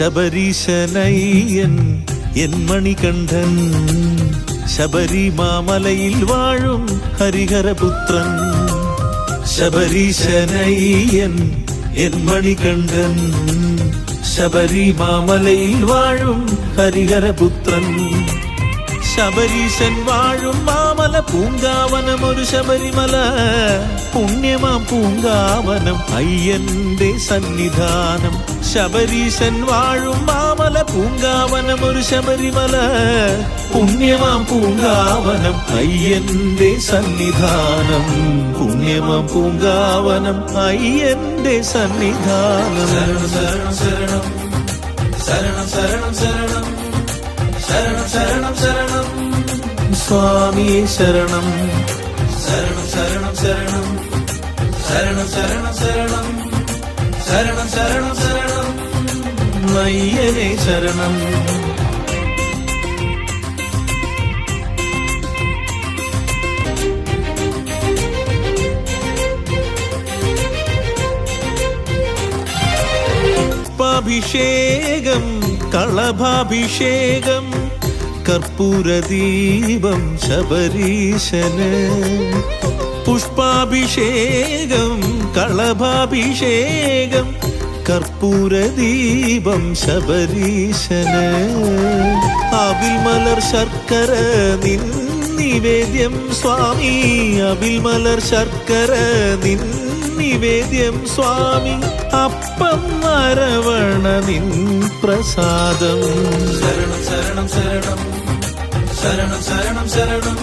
சபரீசனையன் என் மணிகண்டன். சபரி மாமலையில் வாழும் ஹரிஹர புத்திரன் சபரீசனையன் என் மணிகண்டன். சபரி மாமலையில் வாழும் ஹரிஹர புத்திரன் ശബരീശൻ വാഴും മാമല പൂങ്കാവനം ഒരു ശബരിമല. പുണ്യമാം പൂങ്കാവനം അയ്യന്റെ സന്നിധാനം. ശബരീശൻ വാഴും മാമല പൂങ്കാവനം ഒരു ശബരിമല. പുണ്യമാം പൂങ്കാവനം അയ്യന്റെ സന്നിധാനം. പുണ്യമാം പൂങ്കാവനം അയ്യന്റെ സന്നിധാനം. ശരണം ശരണം ശരണം. ശരണം ശരണം ശരണം. ശരണം ശരണം സ്വാമിയെ ശരണം. ശരണം ശരണം ശരണം. ശരണം ശരണം ശരണം. ശരണം ശരണം ശരണം. മയ്യനെ ശരണം. കളഭാഭിഷേകം. കർപ്പൂരദീപം ശബരീശന്. പുഷ്പാഭിഷേകം കളഭാഭിഷേകം കർപ്പൂരദീപം ശബരീശന്. അവിൽ മലർ ശർക്കര നിൻ നിവേദ്യം സ്വാമി. അവിൽ മലർ ശർക്കര നിൻ നിവേദ്യം സ്വാമി. അപ്പം നരവണ നിൻ പ്രസാദം. ശരണം ശരണം ശരണം. ശരണം ശരണം ശരണം.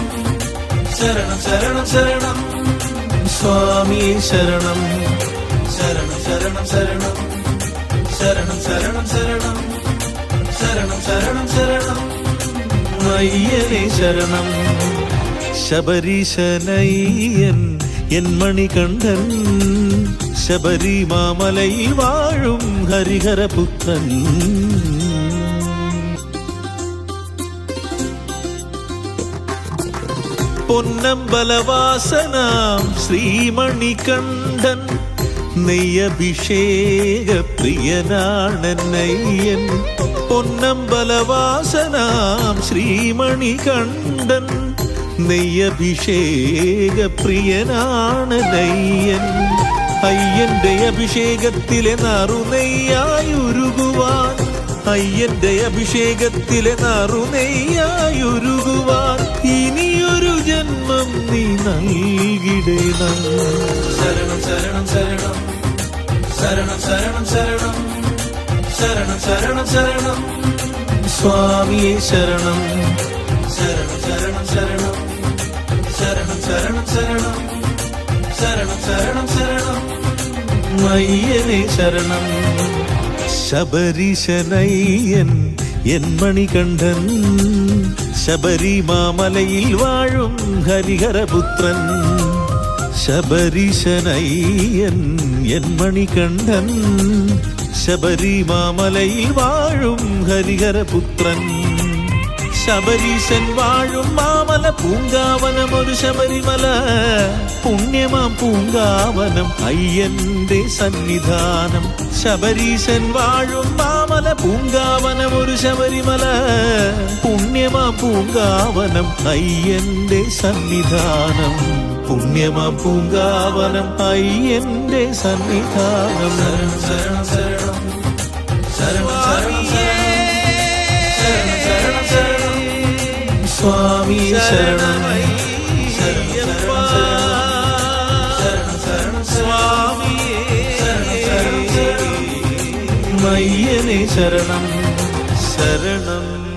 ശരണം ശരണം ശരണം. സ്വാമി ശരണം. ശരണം ശരണം ശരണം. ശരണം ശരണം ശരണം. ശരണം ശരണം ശരണം. ശരണം. ശബരീശനയ്യൻ എൻ മണികണ്ഠൻ. ശബരിമാമലയിൽ വാഴും ഹരിഹരപുത്രൻ. പൊന്നമ്പലവാസനാം ശ്രീമണികണ്ഠൻ. നെയ്യഭിഷേക പ്രിയനാണെന്നയ്യൻ പൊന്നമ്പലവാസനാം ശ്രീമണികണ്ഠൻ. നെയ്യഭിഷേക പ്രിയനാണ് നയ്യൻ അയ്യന്റെ അഭിഷേകത്തിലെ നറുനെയ്യായുരുകുവാൻ അയ്യന്റെ അഭിഷേകത്തിലെ നറുനെയ്യായുരുകുവാൻ ഇനിയൊരു ജന്മം നീ നൽകിടണം. ശരണം ശരണം ശരണം. ശരണം ശരണം ശരണം. ശരണം ശരണം ശരണം. സ്വാമിയെ ശരണം. ശരണം ശരണം ശരണം. ശരണം ശരണം ശരണം. ശരണം ശരണം ശരണം. മയ്യനെ ശരണം. சபரிசனையன் என் மணிகண்டன். சபரிமாமலையில் வாழும் ஹரிஹரபுத்திரன். சபரிசனையன் என் மணிகண்டன். சபரிமாமலையில் வாழும் ஹரிஹரபுத்திரன். சபரிசன் வாழும் மாமல பூங்காவனம் ஒரு சபரிமல. പുണ്യമാം പൂങ്കാവനം അയ്യന്റെ സന്നിധാനം. ശബരീശൻ വാഴും മാമല പൂങ്കാവനം ഒരു ശബരിമല. പുണ്യമാം പൂങ്കാവനം അയ്യന്റെ സന്നിധാനം. പുണ്യമാം പൂങ്കാവനം അയ്യന്റെ സന്നിധാനം. ശരണം ശരണം ശരണം. ശരണം ശരണം ശരണം. ശരണം സ്വാമി ശരണം മയ്യനെ ശരണം ശരണം.